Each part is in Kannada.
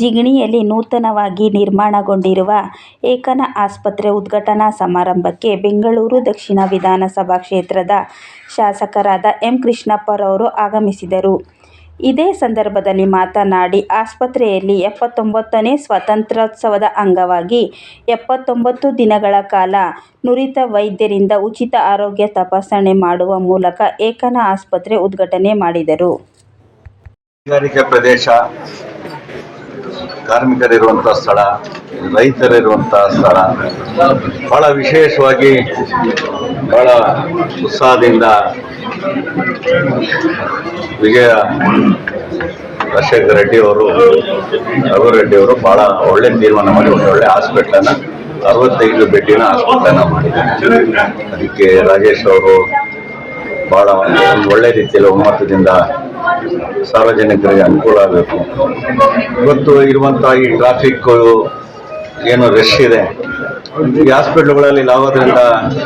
ಜಿಗಣಿಯಲ್ಲಿ ನೂತನವಾಗಿ ನಿರ್ಮಾಣಗೊಂಡಿರುವ ಏಕನ ಆಸ್ಪತ್ರೆ ಉದ್ಘಾಟನಾ ಸಮಾರಂಭಕ್ಕೆ ಬೆಂಗಳೂರು ದಕ್ಷಿಣ ವಿಧಾನಸಭಾ ಕ್ಷೇತ್ರದ ಶಾಸಕರಾದ ಎಂ. ಕೃಷ್ಣಪ್ಪರವರು ಆಗಮಿಸಿದರು. ಇದೇ ಸಂದರ್ಭದಲ್ಲಿ ಮಾತನಾಡಿ, ಆಸ್ಪತ್ರೆಯಲ್ಲಿ ಎಪ್ಪತ್ತೊಂಬತ್ತನೇ ಸ್ವಾತಂತ್ರ್ಯೋತ್ಸವದ ಅಂಗವಾಗಿ ಎಪ್ಪತ್ತೊಂಬತ್ತು ದಿನಗಳ ಕಾಲ ನುರಿತ ವೈದ್ಯರಿಂದ ಉಚಿತ ಆರೋಗ್ಯ ತಪಾಸಣೆ ಮಾಡುವ ಮೂಲಕ ಏಕನ ಆಸ್ಪತ್ರೆ ಉದ್ಘಾಟನೆ ಮಾಡಿದರು. ಕೈಗಾರಿಕೆ ಪ್ರದೇಶ ಕಾರ್ಮಿಕರಿರುವಂತಹ ಸ್ಥಳ ರೈತರಿರುವಂಥ ಸ್ಥಳ, ಬಹಳ ವಿಶೇಷವಾಗಿ ಬಹಳ ಉತ್ಸಾಹದಿಂದ ವಿಜಯ ರಾಜಶೇಖರ ರೆಡ್ಡಿ ಅವರು ರಘು ರೆಡ್ಡಿ ಅವರು ಬಹಳ ಒಳ್ಳೆ ತೀರ್ಮಾನ ಮಾಡಿ ಒಂದು ಒಳ್ಳೆ ಹಾಸ್ಪಿಟ್ಲನ್ನ, ಅರವತ್ತೈದು ಬೆಡ್ಡಿನ ಹಾಸ್ಪಿಟ್ಲನ್ನ ಮಾಡಿದ್ದಾರೆ. ಅದಕ್ಕೆ ರಾಜೇಶ್ ಅವರು ಬಹಳ ಒಂದು ಒಳ್ಳೆ ರೀತಿಯಲ್ಲಿ ಒಮ್ಮತದಿಂದ ಸಾರ್ವಜನಿಕರಿಗೆ ಅನುಕೂಲ ಆಗಬೇಕು. ಇವತ್ತು ಇರುವಂತಹ ಈ ಟ್ರಾಫಿಕ್ ಏನು ರಶ್ ಇದೆ. ಈ ಹಾಸ್ಪಿಟ್ಲ್ಗಳಲ್ಲಿ ಲಾಭದ್ರಿಂದ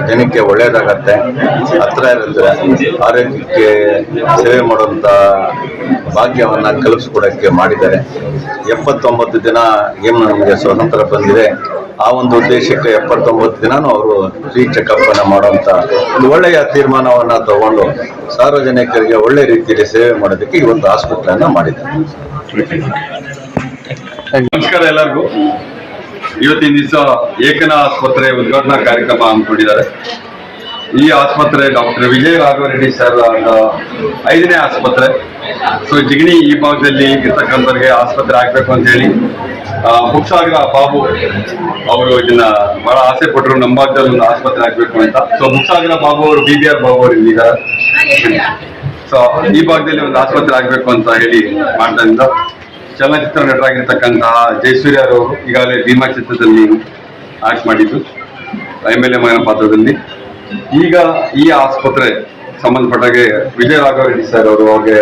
ಜನಕ್ಕೆ ಒಳ್ಳೇದಾಗತ್ತೆ. ಹತ್ರ ಇರುತ್ತೆ ಆರೋಗ್ಯಕ್ಕೆ ಸೇವೆ ಮಾಡುವಂತ ಭಾಗ್ಯವನ್ನ ಕಲ್ಪಿಸ್ಕೊಡಕ್ಕೆ ಮಾಡಿದ್ದಾರೆ. ಎಪ್ಪತ್ತೊಂಬತ್ತು ದಿನ ಏನು ನಮಗೆ ಸ್ವಾತಂತ್ರ್ಯ ಬಂದಿದೆ. ಆ ಒಂದು ಉದ್ದೇಶಕ್ಕೆ ಎಪ್ಪತ್ತೊಂಬತ್ತು ದಿನಾನು ಅವರು ಫ್ರೀ ಚೆಕಪ್ ಅನ್ನ ಮಾಡುವಂತ ಒಂದು ಒಳ್ಳೆಯ ತೀರ್ಮಾನವನ್ನ ತಗೊಂಡು ಸಾರ್ವಜನಿಕರಿಗೆ ಒಳ್ಳೆ ರೀತಿಯಲ್ಲಿ ಸೇವೆ ಮಾಡೋದಕ್ಕೆ ಈ ಒಂದು ಹಾಸ್ಪಿಟಲ್ ಅನ್ನ ಮಾಡಿದ್ದಾರೆ. ನಮಸ್ಕಾರ ಎಲ್ಲರಿಗೂ. ಇವತ್ತಿನ ದಿವಸ ಏಕನ ಆಸ್ಪತ್ರೆ ಉದ್ಘಾಟನಾ ಕಾರ್ಯಕ್ರಮ ಹಮ್ಮಿಕೊಂಡಿದ್ದಾರೆ. ಈ ಆಸ್ಪತ್ರೆ ಡಾಕ್ಟರ್ ವಿಜಯ ರಾಘವರೆಡ್ಡಿ ಸರ್ ಅವರ ಐದನೇ ಆಸ್ಪತ್ರೆ. ಸೊ ಜಿಗಣಿ ಈ ಭಾಗದಲ್ಲಿ ಇರ್ತಕ್ಕಂಥವ್ರಿಗೆ ಆಸ್ಪತ್ರೆ ಆಗ್ಬೇಕು ಅಂತ ಹೇಳಿ ಮುಕ್ಸಾಗರ ಬಾಬು ಅವರು ಇದನ್ನ ಬಹಳ ಆಸೆ ಪಟ್ಟರು ನಮ್ಮ ಭಾಗದಲ್ಲಿ ಒಂದು ಆಸ್ಪತ್ರೆ ಆಗ್ಬೇಕು ಅಂತ. ಸೊ ಹುಕ್ಸಾಗರ ಬಾಬು ಅವರು, ಬಿ ಬಿ ಆರ್ ಬಾಬು ಅವರು ಇಲ್ಲಿದ್ದಾರೆ. ಸೊ ಈ ಭಾಗದಲ್ಲಿ ಒಂದು ಆಸ್ಪತ್ರೆ ಆಗ್ಬೇಕು ಅಂತ ಹೇಳಿ ಮಾಡಿದ್ರಿಂದ ಚಲನಚಿತ್ರ ನಟರಾಗಿರ್ತಕ್ಕಂತಹ ಜಯಸೂರ್ಯ ಅವರು ಈಗಾಗಲೇ ಭೀಮಾ ಚಿತ್ರದಲ್ಲಿ ಆಕ್ಟ್ ಮಾಡಿದ್ದು, ಎಂ ಎಲ್ ಎ ಮಗನ ಪಾತ್ರದಲ್ಲಿ. ಈಗ ಈ ಆಸ್ಪತ್ರೆ ಸಂಬಂಧಪಟ್ಟಾಗೆ ವಿಜಯ ರಾಘವ ರೆಡ್ಡಿ ಸರ್ ಅವರು ಅವ್ರಿಗೆ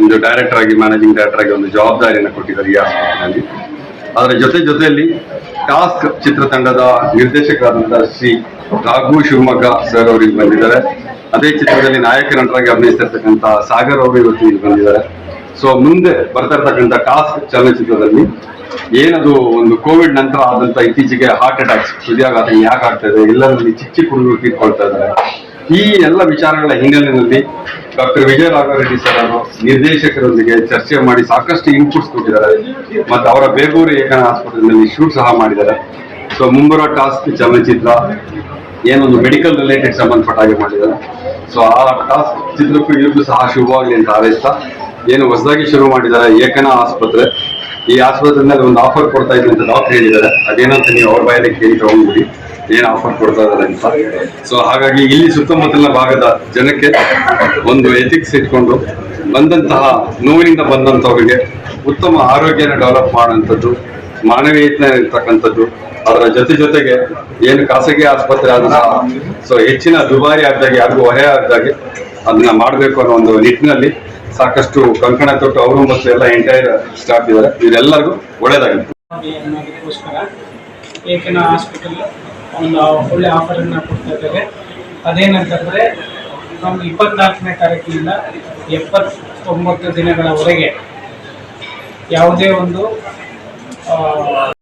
ಒಂದು ಡೈರೆಕ್ಟರ್ ಆಗಿ ಮ್ಯಾನೇಜಿಂಗ್ ಡೈರೆಕ್ಟರ್ ಆಗಿ ಒಂದು ಜವಾಬ್ದಾರಿಯನ್ನು ಕೊಟ್ಟಿದ್ದಾರೆ ಈ ಆಸ್ಪತ್ರೆಯಲ್ಲಿ ಅದರ ಜೊತೆ ಜೊತೆಯಲ್ಲಿ ಟಾಸ್ಕ್ ಚಿತ್ರತಂಡದ ನಿರ್ದೇಶಕರಾದಂತಹ ಶ್ರೀ ರಾಘು ಶಿವಮೊಗ್ಗ ಸರ್ ಅವರು ಇಲ್ಲಿ ಬಂದಿದ್ದಾರೆ. ಅದೇ ಚಿತ್ರದಲ್ಲಿ ನಾಯಕ ನಟರಾಗಿ ಅಭಿನಯಿಸ್ತಿರ್ತಕ್ಕಂಥ ಸಾಗರ್ ಅವರು ಇವತ್ತು ಇಲ್ಲಿ ಬಂದಿದ್ದಾರೆ. ಸೊ ಮುಂದೆ ಬರ್ತಾ ಇರ್ತಕ್ಕಂಥ ಟಾಸ್ಕ್ ಚಲನಚಿತ್ರದಲ್ಲಿ ಏನದು ಒಂದು ಕೋವಿಡ್ ನಂತರ ಆದಂತ ಇತ್ತೀಚೆಗೆ ಹಾರ್ಟ್ ಅಟ್ಯಾಕ್ಸ್ ಹೃದಯಾಘಾತ ಯಾಕೆ ಆಗ್ತಾ ಇದೆ, ಎಲ್ಲರಲ್ಲಿ ಚಿಕ್ಕ ಚಿಕ್ಕ ಹುಡುಗರು ತೀರ್ಕೊಳ್ತಾ ಇದ್ದಾರೆ. ಈ ಎಲ್ಲ ವಿಚಾರಗಳ ಹಿನ್ನೆಲೆಯಲ್ಲಿ ಡಾಕ್ಟರ್ ವಿಜಯ ರಾಘವರೆಡ್ಡಿ ಸರ್ ಅವರು ನಿರ್ದೇಶಕರೊಂದಿಗೆ ಚರ್ಚೆ ಮಾಡಿ ಸಾಕಷ್ಟು ಇನ್ಪುಟ್ಸ್ ಕೊಟ್ಟಿದ್ದಾರೆ. ಮತ್ತು ಅವರ ಬೇಗೂರು ಏಕನ ಆಸ್ಪತ್ರೆಯಲ್ಲಿ ಶೂಟ್ ಸಹ ಮಾಡಿದ್ದಾರೆ. ಸೊ ಮುಂಬರುವ ಟಾಸ್ಕ್ ಚಲನಚಿತ್ರ ಏನೊಂದು ಮೆಡಿಕಲ್ ರಿಲೇಟೆಡ್ ಸಂಬಂಧಪಟ್ಟ ಹಾಗೆ ಮಾಡಿದ್ದಾರೆ. ಸೊ ಆ ಟಾಸ್ಕ್ ಚಿತ್ರಕ್ಕೂ ಇವ್ರಿಗೂ ಸಹ ಶುಭವಾಗಲಿ ಅಂತ ಹಾರೈಸ್ತಾ ಏನು ಹೊಸದಾಗಿ ಶುರು ಮಾಡಿದ್ದಾರೆ ಏಕನ ಆಸ್ಪತ್ರೆ. ಈ ಆಸ್ಪತ್ರೆನಲ್ಲಿ ಒಂದು ಆಫರ್ ಕೊಡ್ತಾ ಇದ್ದೀನಿ ಅಂತ ಡಾಕ್ಟರ್ ಹೇಳಿದ್ದಾರೆ. ಅದೇನಂತ ನೀವು ಅವ್ರ ಬಾಯಲ್ಲಿ ಕೇಳಿ ತಗೊಂಡ್ಬಿಡಿ. ಏನು ಆಫರ್ ಕೊಡ್ತಾ ಇದ್ದಾರೆ ಅಂತ. ಸೊ ಹಾಗಾಗಿ ಇಲ್ಲಿ ಸುತ್ತಮುತ್ತಲಿನ ಭಾಗದ ಜನಕ್ಕೆ ಒಂದು ಎಥಿಕ್ಸ್ ಇಟ್ಕೊಂಡು ಬಂದಂತಹ ನೋವಿನಿಂದ ಬಂದಂಥವ್ರಿಗೆ ಉತ್ತಮ ಆರೋಗ್ಯನ ಡೆವಲಪ್ ಮಾಡುವಂಥದ್ದು ಮಾನವೀಯತೆ ಇರ್ತಕ್ಕಂಥದ್ದು ಅದರ ಜೊತೆ ಜೊತೆಗೆ ಏನು ಖಾಸಗಿ ಆಸ್ಪತ್ರೆ ಆದ ಸೊ ಹೆಚ್ಚಿನ ದುಬಾರಿ ಆದಾಗೆ ಯಾರಿಗೂ ಹೊರೆ ಆದಾಗೆ ಅದನ್ನ ಮಾಡಬೇಕು ಅನ್ನೋ ಒಂದು ನಿಟ್ಟಿನಲ್ಲಿ ಸಾಕಷ್ಟು ಕಂಕಣ ತೊಟ್ಟು ಅವರು ಮತ್ತು ಎಲ್ಲ ಎಂಟೈರ್ ಸ್ಟಾಫ್ ಇದ್ದಾರೆ. ಇವರೆಲ್ಲರಿಗೂ ಒಳ್ಳೇದಾಗುತ್ತೆ ಹಾಸ್ಪಿಟಲ್ ಒಂದು ಒಳ್ಳೆ ಆಫರನ್ನು ಕೊಡ್ತಾ ಇದ್ದಾರೆ. ಅದೇನಂತಂದರೆ ನಮ್ಗೆ ಇಪ್ಪತ್ನಾಲ್ಕನೇ ತಾರೀಕಿನಿಂದ ಎಪ್ಪತ್ತೊಂಬತ್ತು ದಿನಗಳವರೆಗೆ ಯಾವುದೇ ಒಂದು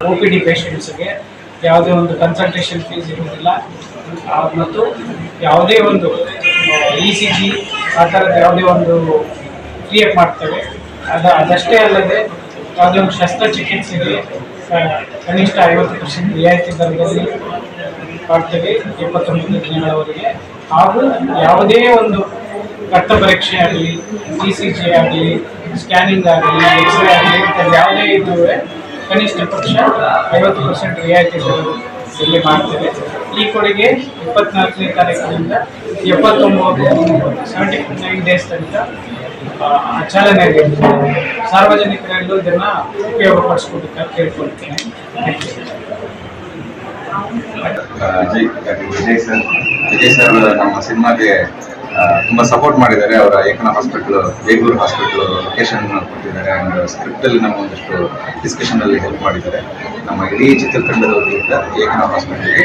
ಒ ಪಿ ಡಿ ಪೇಷಂಟ್ಸ್ಗೆ ಯಾವುದೇ ಒಂದು ಕನ್ಸಲ್ಟೇಷನ್ ಫೀಸ್ ಇರುವುದಿಲ್ಲ. ಆ, ಮತ್ತು ಯಾವುದೇ ಒಂದು ಇ ಸಿ ಜಿ ಆ ಥರದ ಯಾವುದೇ ಒಂದು ಕ್ರಿಯೇಟ್ ಮಾಡ್ತೇವೆ. ಅದ ಅದಷ್ಟೇ ಅಲ್ಲದೆ ಯಾವುದೇ ಒಂದು ಶಸ್ತ್ರಚಿಕಿತ್ಸೆಗೆ ಕನಿಷ್ಠ ಐವತ್ತು ಪರ್ಸೆಂಟ್ ರಿಯಾಯಿತಿ ದರದಲ್ಲಿ ಮಾಡ್ತೇವೆ ಎಪ್ಪತ್ತೊಂಬತ್ತು ದಿನಗಳವರೆಗೆ ಹಾಗೂ ಯಾವುದೇ ಒಂದು ರಕ್ತ ಪರೀಕ್ಷೆ ಆಗಲಿ ಸಿ ಸಿ ಜಿ ಆಗಲಿ ಸ್ಕ್ಯಾನಿಂಗ್ ಆಗಲಿ ಎಕ್ಸ್ರೇ ಆಗಲಿ ಯಾವುದೇ ಇದ್ರೂ ಕನಿಷ್ಠ ಪಕ್ಷ ಐವತ್ತು ಪರ್ಸೆಂಟ್ ರಿಯಾಯಿತಿ ಇಲ್ಲಿ ಮಾಡ್ತೇವೆ. ಈ ಕೊಡುಗೆ ಇಪ್ಪತ್ನಾಲ್ಕನೇ ತಾರೀಕಿನಿಂದ ಎಪ್ಪತ್ತೊಂಬತ್ತು ಸೆವೆಂಟಿ ನೈನ್ ಡೇಸ್ ತನಕ ಆ, ಚಾಲನೆ ಆಗಿರ್ತದೆ ಸಾರ್ವಜನಿಕರೆಲ್ಲೂ ಇದನ್ನ ಉಪಯೋಗಪಡಿಸ್ಕೊಬೇಕಂತ ಕೇಳ್ಕೊಳ್ತೇನೆ. Thank you Vijay Vijay sir Vijay sir ನಮ್ಮ ಸಿನಿಮಾಗೆ ತುಂಬ ಸಪೋರ್ಟ್ ಮಾಡಿದ್ದಾರೆ. ಅವರ ಏಕನ ಹಾಸ್ಪಿಟಲ್ ಬೇಗೂರು ಹಾಸ್ಪಿಟಲ್ ಲೊಕೇಶನ್ ಕೊಟ್ಟಿದ್ದಾರೆ. ಅಂಡ್ ಸ್ಕ್ರಿಪ್ಟ್ ಅಲ್ಲಿ ನಮ್ಮ ಒಂದಷ್ಟು ಡಿಸ್ಕಷನ್ ಅಲ್ಲಿ ಹೆಲ್ಪ್ ಮಾಡಿದ್ದಾರೆ. ನಮ್ಮ ಇಡೀ ಚಿತ್ರತಂಡದವರಿಂದ ಏಕನ ಹಾಸ್ಪಿಟಲ್ಗೆ